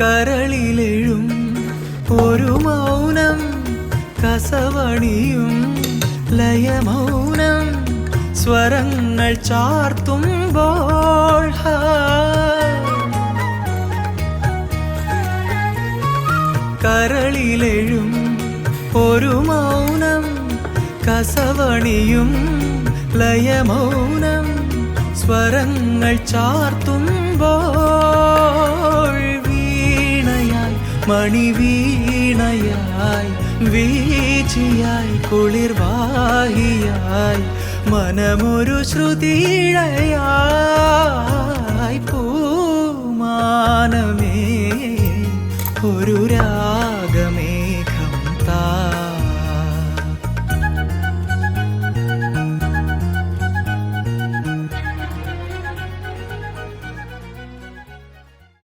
കരളിലെഴും ഒരു മൗനം കസവണിയും ലയമൗനം സ്വരങ്ങൾ ചാർത്തുമ്പോൾ ഹാ. കരളിലെഴും ഒരു മൗനം കസവണിയും ലയമൗനം സ്വരങ്ങൾ ചാർത്തുമ്പോൾ മണിവീണയായി വീചിയായി കുളിർവാഹിയായി മനമൊരു ശ്രുതിയായി പൂമാനമേ ഒരു രാ